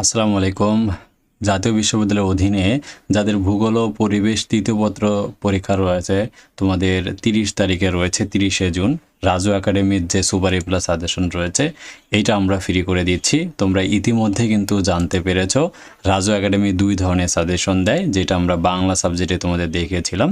আসসালামু আলাইকুম। জাতীয় বিশ্ববিদ্যালয়ের অধীনে যাদের ভূগোল ও পরিবেশ তৃতীয় পত্র পরীক্ষা রয়েছে, তোমাদের তিরিশ তারিখে রয়েছে তিরিশে জুন। রাজু একাডেমির যে সুপার এ প্লাস সাজেশন রয়েছে, এইটা আমরা ফ্রি করে দিচ্ছি। তোমরা ইতিমধ্যে কিন্তু জানতে পেরেছ, রাজু একাডেমি দুই ধরনের সাজেশন দেয়, যেটা আমরা বাংলা সাবজেক্টে তোমাদের দেখিয়েছিলাম,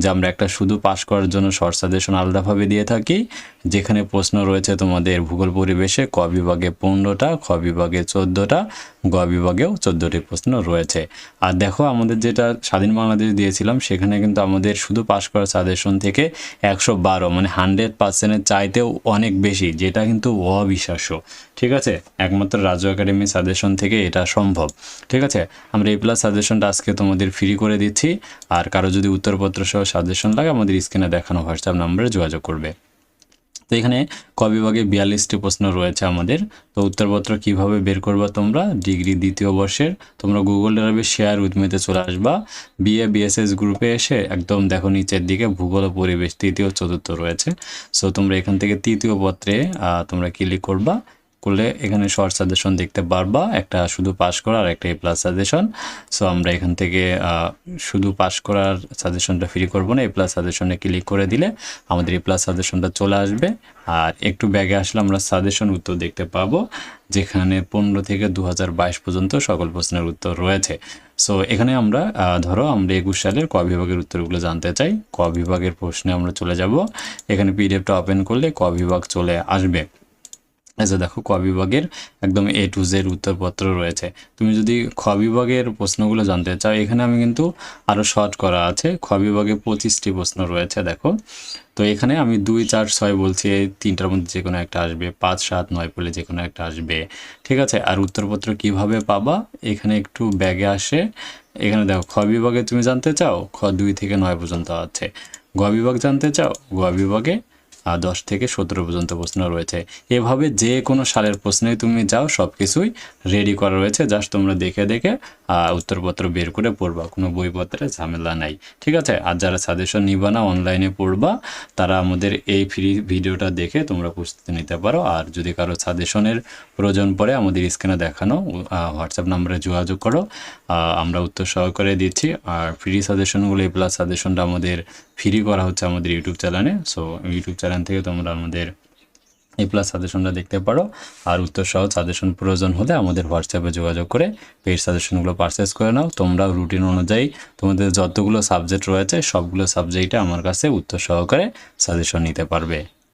যে আমরা একটা শুধু পাস করার জন্য শর্ট সাজেশন আলাদাভাবে দিয়ে থাকি যেখানে প্রশ্ন রয়েছে তোমাদের ভূগোল পরিবেশে ক বিভাগে পনেরোটা, খ বিভাগে চোদ্দোটা, গ বিভাগেও চোদ্দোটি প্রশ্ন রয়েছে। আর দেখো, আমাদের যেটা স্বাধীন বাংলাদেশ দিয়েছিলাম, সেখানে কিন্তু আমাদের শুধু পাশ করা সাজেশন থেকে একশো বারো মানে হান্ড্রেড পার্সেন্টের চাইতেও অনেক বেশি, যেটা কিন্তু অবিশ্বাস্য। ঠিক আছে? একমাত্র রাজু একাডেমি সাজেশন থেকে এটা সম্ভব। ঠিক আছে? আমরা এই প্লাস সাজেশনটা আজকে তোমাদের ফ্রি করে দিচ্ছি। আর কারও যদি উত্তরপত্র সহ সাজেশন লাগে, আমাদের স্ক্রিনে দেখানো হোয়াটসঅ্যাপ নাম্বারে যোগাযোগ করবে। এখানে ক বিভাগে বিয়াল্লিশটি প্রশ্ন রয়েছে আমাদের। তো উত্তরপত্র কীভাবে বের করবা তোমরা? ডিগ্রি দ্বিতীয় বর্ষের। তোমরা গুগল ড্রাইভে শেয়ার উইথমিতে চলে আসবা। বিএ বিএসএস গ্রুপে এসে একদম দেখো নিচের দিকে ভূগোল পরিবেশ, তৃতীয় চতুর্থ রয়েছে। সো তোমরা এখান থেকে তৃতীয় পত্রে তোমরা ক্লিক করবা। করলে এখানে শর্ট সাজেশন দেখতে পারবা। একটা শুধু পাস করা আর একটা এ প্লাস সাজেশন সো আমরা এখান থেকে শুধু পাস করার সাজেশনটা ফ্রি করব না। এ প্লাস সাজেশনে ক্লিক করে দিলে আমাদের এ প্লাস সাজেশনটা চলে আসবে। আর একটু ব্যাগে আসলে আমরা সাজেশন উত্তর দেখতে পাবো, যেখানে পনেরো থেকে দু হাজার বাইশ পর্যন্ত সকল প্রশ্নের উত্তর রয়েছে। সো এখানে আমরা ধরো আমরা একুশ সালের ক বিভাগের উত্তরগুলো জানতে চাই। ক বিভাগের প্রশ্নে আমরা চলে যাব। এখানে পিডিএফটা ওপেন করলে ক বিভাগ চলে আসবে। যে দেখো, ক বিভাগের একদম এ টু জেড উত্তরপত্র রয়েছে। তুমি যদি খ বিভাগের প্রশ্নগুলো জানতে চাও, এখানে আমি কিন্তু আরও শর্ট করা আছে। খ বিভাগে পঁচিশটি প্রশ্ন রয়েছে, দেখো। তো এখানে আমি দুই, চার, ছয় বলছি, এই তিনটার মধ্যে যে কোনো একটা আসবে। পাঁচ, সাত, নয় পড়লে যে কোনো একটা আসবে। ঠিক আছে? আর উত্তরপত্র কীভাবে পাবা? এখানে একটু ব্যাগে আসে। এখানে দেখো, খ বিভাগে তুমি জানতে চাও? খ দুই থেকে নয় পর্যন্ত আছে। গ বিভাগ জানতে চাও? গ বিভাগে দশ থেকে সতেরো পর্যন্ত প্রশ্ন রয়েছে। এভাবে যে কোনো সালের প্রশ্নে তুমি যাও সব কিছুই রেডি করা রয়েছে। জাস্ট তোমরা দেখে দেখে উত্তরপত্র বের করে পড়বা। কোনো বইপত্রে ঝামেলা নাই। ঠিক আছে? আর যারা সাজেশন নিবা না অনলাইনে পড়বা, তারা আমাদের এই ফ্রি ভিডিওটা দেখে তোমরা প্রস্তুতি নিতে পারো। আর যদি কারও সাজেশনের প্রয়োজন পড়ে, আমাদের স্ক্রিনে দেখানো হোয়াটসঅ্যাপ নাম্বারে যোগাযোগ করো। আমরা উত্তর সহকারে দিচ্ছি। আর ফ্রি সাজেশনগুলো এই প্লাস সাজেশনটা আমাদের ফ্রি করা হচ্ছে আমাদের ইউটিউব চ্যানেলে সো ইউটিউব চ্যানেল থেকে তোমরা আমাদের এ প্লাস সাজেশনটা দেখতে পারো। আর উত্তর সহ সাজেশন প্রয়োজন হলে আমাদের হোয়াটসঅ্যাপে যোগাযোগ করে পেড সাজেশনগুলো পারচেস করে নাও। তোমরা রুটিন অনুযায়ী তোমাদের যতগুলো সাবজেক্ট রয়েছে, সবগুলো সাবজেক্টে আমার কাছে উত্তর সহকারে সাজেশন নিতে পারবে।